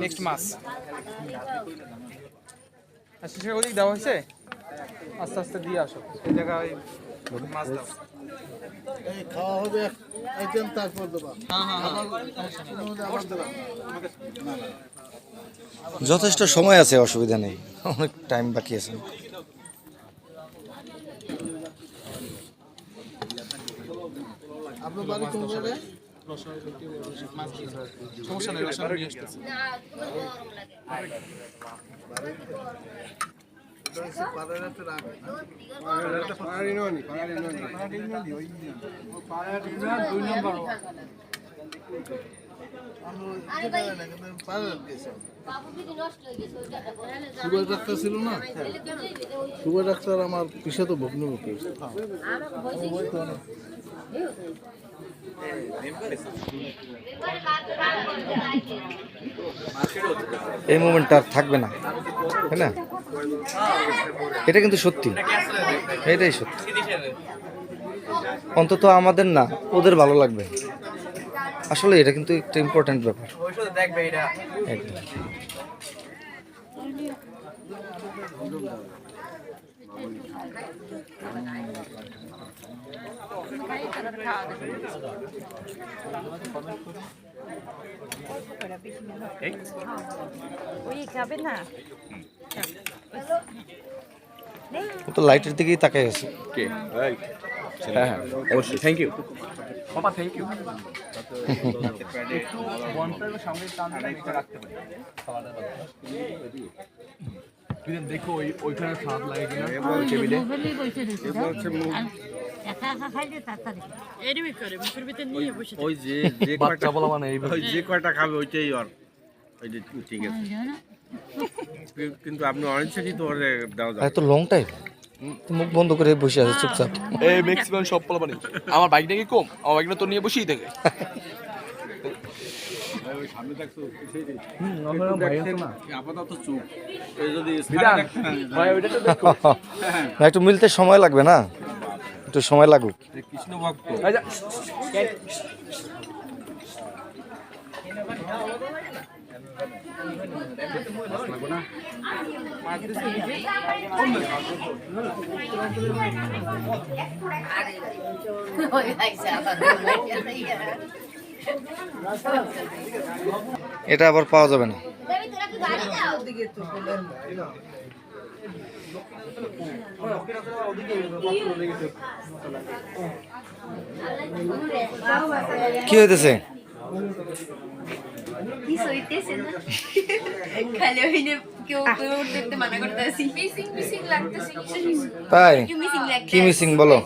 Next মাস আচ্ছা সেটা ওদিক দেওয়া হয়েছে? আস্তে আস্তে দিয়ে আসো। এই জায়গায় মাছ দাও। এই খাওয়া হবে আইটেম তারপর হ্যাঁ হ্যাঁ দেবা। যথেষ্ট সময় আছে অসুবিধা নেই। অনেক টাইম বাকি আছে। আপনার বাড়ি কোন জায়গায়? সমস্যা নেই রসায়ন নিয়ে আসতেছি। সুগার ডাক্তার ছিল না? সুগার ডাক্তার আমার পিসা তো ভগ্নমুখী এই মুমেন্টটা আর থাকবে না, তাই না? এটা কিন্তু সত্যি, এটাই সত্যি। অন্তত আমাদের না, ওদের ভালো লাগবে। আসলে এটা কিন্তু একটা ইম্পর্ট্যান্ট ব্যাপার। একদম ওই খাবে না ও তো লাইটের দিকেই তাকাই আছে হ্যাঁ হ্যাঁ অবশ্যই থ্যাংক ইউ থ্যাংক ইউ দেখো ওই ওইখানে স্বাদ লাগে কিনা ওই যে যে বলা মানে ওই যে কয়টা খাবে ওইটাই আর ওই যে ঠিক আছে কি- কিন্তু আপনি অরেঞ্জ সাথে তো ওরে দেওয়া এত লং টাইম মুখ বন্ধ করে বসে আছে চুপচাপ। এই ম্যাক্সিমাম সব পোলাপানি আমার বাইক নাকি কম আমার বাইক না তো নিয়ে বসেই থাকে আপাতত চুপ। এই যদি না একটু মিলতে সময় লাগবে না? একটু সময় ভক্ত এটা আবার পাওয়া যাবে না। কি হইতেছে? কি সইতেছে না? খালি ওইনে কেউ কেউ উঠতে মানা করতেছি মিসিং মিসিং লাগতেছে কিছু তাই? কি মিসিং বলো?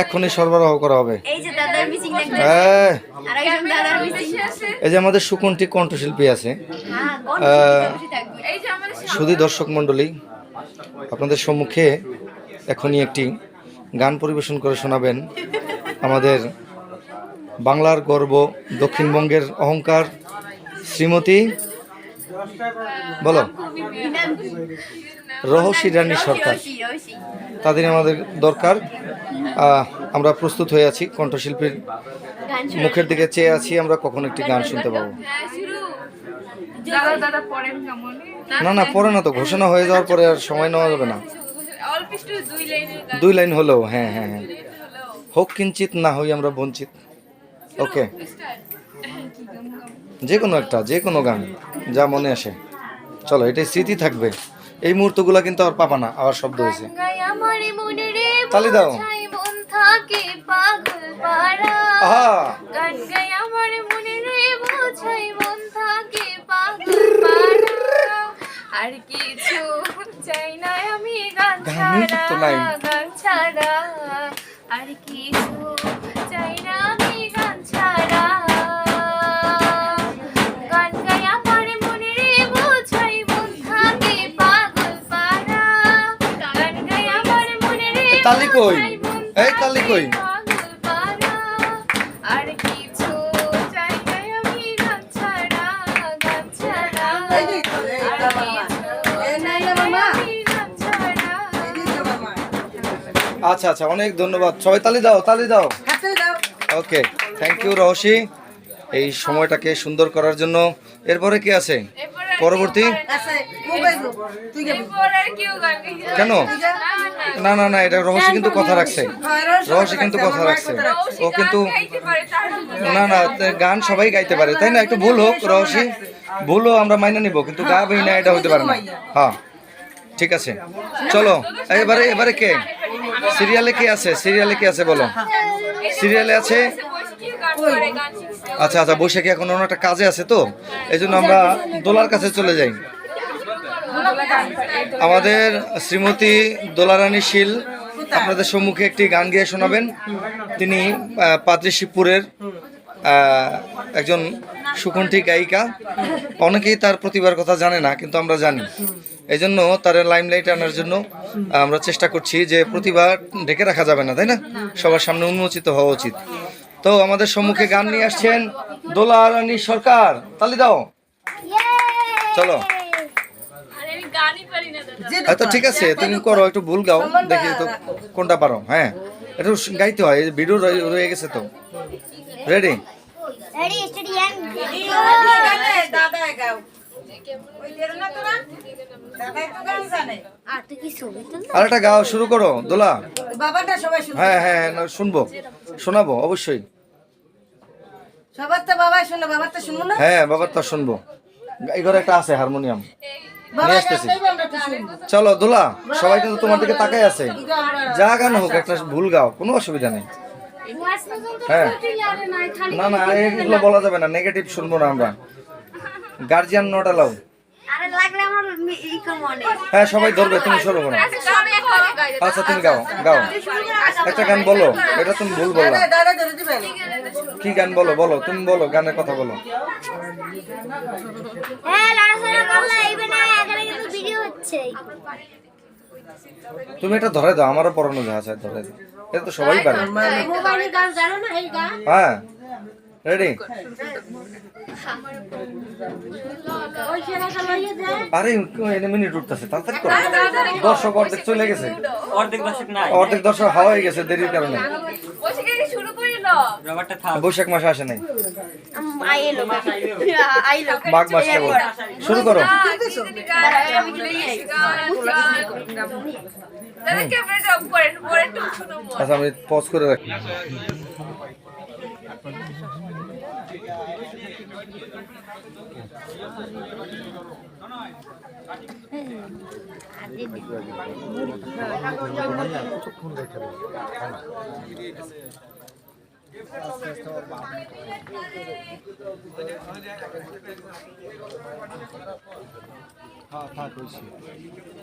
এক্ষুনি সরবরাহ করা হবে। এই যে দাদার মিসিং লাগতেছে এই, আর একজন দাদার মিসিং আছে। এই যে আমাদের সুকন্ঠী কণ্ঠশিল্পী আছে। হ্যাঁ সুধী দর্শক মণ্ডলী। আপনাদের সম্মুখে এখনই একটি গান পরিবেশন করে শোনাবেন আমাদের বাংলার গর্ব দক্ষিণবঙ্গের অহংকার শ্রীমতী বলো। রহসী রানী সরকার। তাদের আমাদের দরকার। আমরা প্রস্তুত হয়ে আছি কণ্ঠশিল্পীর মুখের দিকে চেয়ে আছি আমরা কখন একটি গান শুনতে পাবো। হ্যাঁ দাদা দাদা পড়েন কেমন? না না পরে না তো ঘোষণা হয়ে যাওয়ার পরে আর সময় নেওয়া যাবে না। দুই লাইন হলেও হ্যাঁ হ্যাঁ হ্যাঁ। হোক কিঞ্চিত না হই আমরা বঞ্চিত। ওকে। যে কোনো একটা যে কোনো গান যা মনে আসে। চলো এটাই স্মৃতি থাকবে। এই মুহূর্তগুলো কিন্তু আর পাবা না আবার শব্দ হয়েছে। গায় আমার মনে রে তালি দাও। বোঝাই মন থাকে পাগল পাড়া। আহা! আর কিছু চাই না আমি গান ছাড়া গান ছাড়া আর কিছু চাই না আমি গান ছাড়া গান গায় আমার মনে রে বোঝাই থাকে পাগল গান গায় আমার মনে রে তালি কই? এই তালি কই? থাকে পাগল পাড়া। আর কিছু চাই না আমি গান ছাড়া গান ছাড়া আচ্ছা আচ্ছা অনেক ধন্যবাদ। সবাই তালি দাও। তালি দাও। ওকে থ্যাংক ইউ রহসী এই সময়টাকে সুন্দর করার জন্য। এরপরে কি আছে? পরবর্তী। কেন? না, না। না। না না এটা রহসী কিন্তু কথা রাখছে। রহসী কিন্তু কথা রাখছে। ও কিন্তু না না গান সবাই গাইতে পারে। তাই না? একটু ভুল হোক রহসী ভুল হোক আমরা মাইনে নিব কিন্তু গাবেই না এটা হতে পারে না। হ্যাঁ ঠিক আছে। চলো এবারে এবারে কে? সিরিয়ালে কে আছে? সিরিয়ালে কে আছে বলো? সিরিয়ালে আছে। আচ্ছা আচ্ছা কি এখন অন্য একটা কাজে আছে তো? এই জন্য আমরা দোলার কাছে চলে যাই। আমাদের শ্রীমতী দোলারানী শীল আপনাদের সম্মুখে একটি গান গেয়ে শোনাবেন। তিনি আহ, পাদ্রী শিবপুরের একজন সুকণ্ঠী গায়িকা। অনেকেই তার প্রতিভার কথা জানে না কিন্তু আমরা জানি। এই জন্য তার লাইমলাইট আনার জন্য আমরা চেষ্টা করছি যে প্রতিভা ঢেকে রাখা যাবে না তাই না সবার সামনে উন্মোচিত হওয়া উচিত তো আমাদের সম্মুখে গান নিয়ে আসছেন দোলা রানী সরকার তালি দাও চলো দাদা। হয়তো ঠিক আছে তুমি করো একটু ভুল গাও দেখি তো কোনটা পারো হ্যাঁ একটু গাইতে হয় ভিডিও রয়ে গেছে তো রেডি কি ছবি তুল আর একটা গাও শুরু করো দোলা। বাবাটা সবাই হ্যাঁ হ্যাঁ হ্যাঁ, শুনব। শোনাবো অবশ্যই। সবার তো বাবাই শুনে বাবার তো শুনব না? হ্যাঁ বাবার তো শুনব। এই ঘরে একটা আছে হারমোনিয়াম। নিয়ে আসতেছি। চলো দোলা সবাই কিন্তু তোমার দিকে তাকাই আছে। যা গান হোক একটা ভুল গাও কোনো অসুবিধা নেই। হ্যাঁ। না না এগুলো বলা যাবে না নেগেটিভ শুনব না আমরা। গার্জিয়ান নোট অ্যালাউ আরে লাগলে আমার ই কম অনেক হ্যাঁ সবাই ধরবে তুমি শুরু করো আচ্ছা, আমি একটা গাই দাদা। আচ্ছা তুমি গাও গাও। একটা গান বলো এটা তুমি ভুল বললা। দাদা কি গান বলো বলো তুমি বলো গানের কথা বলো। হ্যাঁ লড়াচড়া করলে এইবে না এখানে কিন্তু ভিডিও হচ্ছে। তুমি এটা ধরে দাও আমারও পড়ানো যা আছে ধরে দাও। এটা তো সবাই পারে। মোবাইলে গান জানো না এই গান? হ্যাঁ। রেডি আরে এনে মিনিট উঠতেছে তাড়াতাড়ি করো। দর্শক অর্ধেক চলে গেছে। অর্ধেক দর্শক হাওয়া হয়ে গেছে দেরির কারণে। করে। বৈশাখ মাসে আসে নাই। আইলো আইলো মাঘ মাস কেবল। শুরু করো। গান, আমি গান, গান। দাদা কিছুক্ষণ রেখে হ্যাঁ, হ্যাঁ